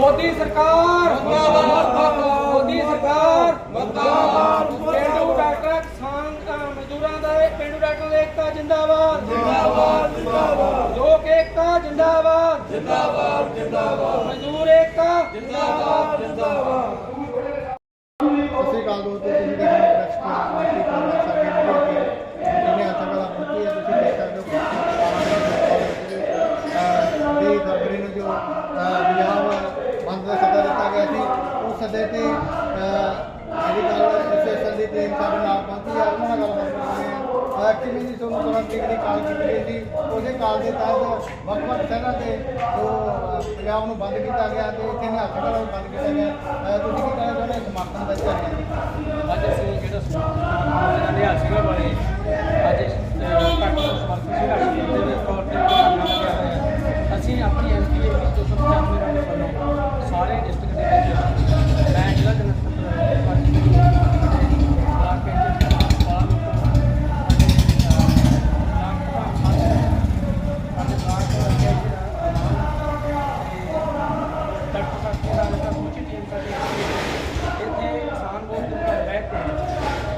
ਮੋਦੀ ਸਰਕਾਰ ਮੁਰਦਾਬਾਦ ਮੋਦੀ ਸਰਕਾਰ। ਮੁਰਦਾਬਾਦ ਪਿੰਡੂ ਡਾਕਟਰ ਕਿਸਾਨ ਅਹ ਮਜ਼ਦੂਰਾਂ ਦਾ ਪਿੰਡੂ ਡਾਕਟਰ ਦਾ ਏਕਤਾ ਜਿੰਦਾਬਾਦ। ਜਿੰਦਾਬਾਦ ਜਿੰਦਾਬਾਦ। ਲੋਕ ਏਕਤਾ ਜਿੰਦਾਬਾਦ। ਜਿੰਦਾਬਾਦ ਜਿੰਦਾਬਾਦ। ਮਜ਼ਦੂਰ ਏਕਤਾ। ਜਿੰਦਾਬਾਦ। ਉਸ ਸੱਦੇ ਜਿਹੜੀ ਗੱਲ ਐਸੋਸੀਏਸ਼ਨ ਦੀ ਟੀਮ ਸਾਡੇ ਨਾਲ ਪਹੁੰਚੀ ਹੈ, ਉਹਨਾਂ ਨਾਲ ਗੱਲਬਾਤ ਕਰਦੇ ਹਾਂ। ਐਕਚੁਅਲੀ ਜੀ ਤੁਹਾਨੂੰ ਤੁਰੰਤ ਤਰੀਕ ਦੀ ਕਾਲ ਕੀਤੀ ਗਈ ਸੀ। ਉਹਦੇ ਕਾਲ ਦੇ ਤਹਿਤ ਵੱਖ-ਵੱਖ ਸ਼ਹਿਰਾਂ ਤੇ ਜੋ ਪੰਜਾਬ ਨੂੰ ਬੰਦ ਕੀਤਾ ਗਿਆ ਤੇ ਇੱਥੇ ਹਸਪਤਾਲਾਂ ਨੂੰ ਬੰਦ ਕੀਤਾ ਗਿਆ। ਤੁਸੀਂ ਕੀ ਕਹਿਣਾ ਚਾਹੁੰਦੇ ਸਮਰਥਨ ਦਾ ਝਾੜੀਆਂ ਅੱਜ ਅਸੀਂ ਜਿਹੜਾ ਸਮਾਜ ਦੇ ਹਾਸੀਆਂ ਵਾਲੇ ਅੱਜ ਘੱਟ ਸਮਰਥਨ ਸੰਘਰਸ਼ ਦੇ ਵਿੱਚ ਤੌਰ ਤੇ ਧਰਨਾ ਲੱਗਿਆ ਹੋਇਆ ਹੈ। ਅਸੀਂ ਆਪਣੀ ਐਸਪੀਏ ਵਿੱਚ ਜੋ ਸਮਝਾਉਂਦੇ ਰਹੇ ਵੱਲੋਂ ਸਾਰੇ ਡਿਸਟ੍ਰਿਕਟ ਦੇ ਵਿੱਚ ਮੈਂ ਜ਼ਿਲ੍ਹਾ ਜਨਰਲ ਪਾਰਟੀ ਦੇ ਬਲਾਕ ਕੇਂਦਰ ਵਾਲਾ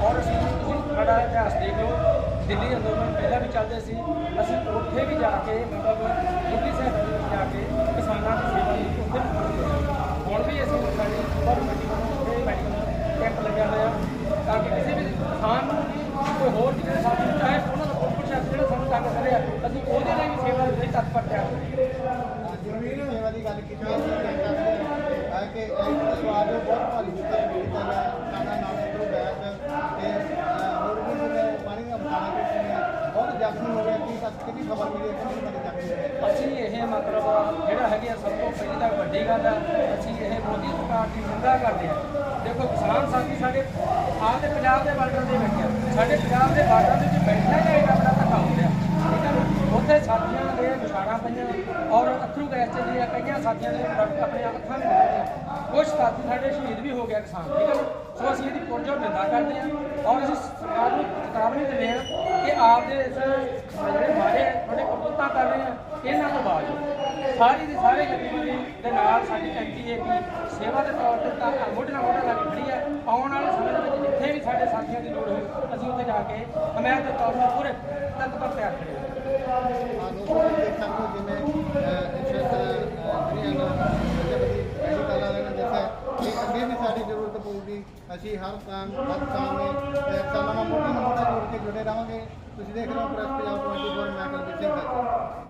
ਔਰ ਅਸੀਂ ਤੁਸੀਂ ਸਾਡਾ ਇਤਿਹਾਸ ਦੇਖ ਲਓ ਦਿੱਲੀ ਅੰਦੋਲਨ ਪਹਿਲਾਂ ਵੀ ਚੱਲਦੇ ਸੀ। ਅਸੀਂ ਉੱਥੇ ਵੀ ਜਾ ਕੇ, ਮਤਲਬ ਦਿੱਲੀ ਸਾਹਿਬ ਜਾ ਕੇ ਕਿਸਾਨਾਂ ਦੀ ਸੇਵਾ ਲਈ ਉੱਥੇ ਹੁਣ ਵੀ ਅਸੀਂ ਸਾਡੀ ਸੁਪਰ ਉੱਥੇ ਮੈਡੀਕਲ ਕੈਂਪ ਲੱਗਿਆ ਹੋਇਆ। ਤਾਂ ਕਿ ਕਿਸੇ ਵੀ ਕਿਸਾਨ ਨੂੰ ਕੋਈ ਹੋਰ ਜਿਹੜੇ ਸਾਥੀ ਚਾਹੇ ਉਹਨਾਂ ਦਾ ਕੋਈ ਪ੍ਰਸ਼ਾਸਨ ਜਿਹੜਾ ਸਾਨੂੰ ਤੰਗ ਕਰ ਰਿਹਾ ਅਸੀਂ ਉਹਦੇ ਲਈ ਵੀ ਸੇਵਾ ਲਈ ਤਤਪਰ ਤਿਆਰ ਹਾਂ ਜ਼ਰੂਰੀ ਸੇਵਾ ਦੀ ਗੱਲ ਕੀਤੀ ਖਬਰ ਮਿਲੀ ਹੈ ਕਿੰਨੀ ਬੜੀ ਜ਼ਖਮੀ ਅਸੀਂ ਇਹ ਮਤਲਬ ਜਿਹੜਾ ਹੈਗੀ ਆ ਸਭ ਤੋਂ ਪਹਿਲੀ ਤਾਂ ਵੱਡੀ ਗੱਲ ਆ, ਅਸੀਂ ਇਹ ਮੋਦੀ ਸਰਕਾਰ ਦੀ ਨਿੰਦਾ ਕਰਦੇ ਆ। ਦੇਖੋ ਕਿਸਾਨ ਸਾਥੀ ਸਾਡੇ ਆਪ ਦੇ ਪੰਜਾਬ ਦੇ ਬਾਰਡਰ ਦੇ ਬੈਠੇ ਆ। ਸਾਡੇ ਪੰਜਾਬ ਦੇ ਬਾਰਡਰ ਦੇ ਵਿੱਚ ਬੈਠਣਾ ਹੀ ਨਹੀਂ ਆਪਣਾ ਧੱਕਾ ਹੋ ਰਿਹਾ ਠੀਕ ਹੈ ਨਾ? ਉੱਥੇ ਸਾਥੀਆਂ ਦੇ ਨਿਸ਼ਾਨਾ ਪਈਆਂ ਔਰ ਅਥਰੂ ਗੈਸ ਚੱਲੀ ਕਈਆਂ ਸਾਥੀਆਂ ਦੇ ਪ੍ਰੋਡਕਟ ਆਪਣੇ ਅੱਖਾਂ ਵਿੱਚ ਨਿਕਲੇ ਕੁਝ ਸਾਥੀ ਸਾਡੇ ਸ਼ਹੀਦ ਵੀ ਹੋ ਗਿਆ ਕਿਸਾਨ, ਠੀਕ ਹੈ ਸੋ ਅਸੀਂ ਇਹਦੀ ਪੁਰਜੋਰ ਨਿੰਦਾ ਕਰਦੇ ਹਾਂ ਔਰ ਅਸੀਂ ਸਰਕਾਰ ਨੂੰ ਚੇਤਾਵਨੀ ਦਿੰਦੇ ਹਾਂ ਕਿ ਆਪਦੇ ਇਸ ਜਿਹੜੇ ਕਰ ਰਹੇ ਆ, ਇਹਨਾਂ ਤੋਂ ਬਾਅਦ ਸਾਰੀ ਦੀ ਸਾਰੇ ਗਤੀਵਿਧੀ ਦੇ ਨਾਲ ਸਾਡੀ ਐਨਟੀਏਪੀ ਸੇਵਾ ਦੇ ਤੌਰ ਤੇ ਤਾਂ ਮੋਢੇ ਨਾਲ ਮੋਢੇ ਲਾ ਕੇ ਖੜੀ ਹੈ ਆਉਣ ਵਾਲੇ ਸਮੇਂ ਦੇ ਵਿੱਚ ਜਿੱਥੇ ਵੀ ਸਾਡੇ ਸਾਥੀਆਂ ਦੀ ਲੋੜ ਹੋਵੇ ਅਸੀਂ ਉੱਥੇ ਜਾ ਕੇ ਹਮਾਇਤ ਦੇ ਤੌਰ ਤੇ ਪੂਰੇ ਤਤਪਰ ਤਿਆਰ ਖੜੇ ਹਾਂ ਦੇਖ ਸਕਦੇ ਹੋ ਜਿਵੇਂ ਦੱਸਿਆ ਕਿ ਅੱਗੇ ਵੀ ਸਾਡੀ ਜ਼ਰੂਰਤ ਪਊਗੀ। ਅਸੀਂ ਹਰ ਕੰਮ ਹਰ ਕੰਮ ਨੇ ਕਿਸਾਨਾਂ ਨਾਲ ਮੋਢੇ ਨਾਲ ਮੋਢਾ ਜੋੜ ਕੇ ਜੁੜੇ ਰਹਾਂਗੇ ਤੁਸੀਂ ਦੇਖ ਰਹੇ ਹੋ ਪ੍ਰੈਸ ਪੰਜਾਬ 24 ਮੈਂ ਕੁਲਦੀਪ ਸਿੰਘ।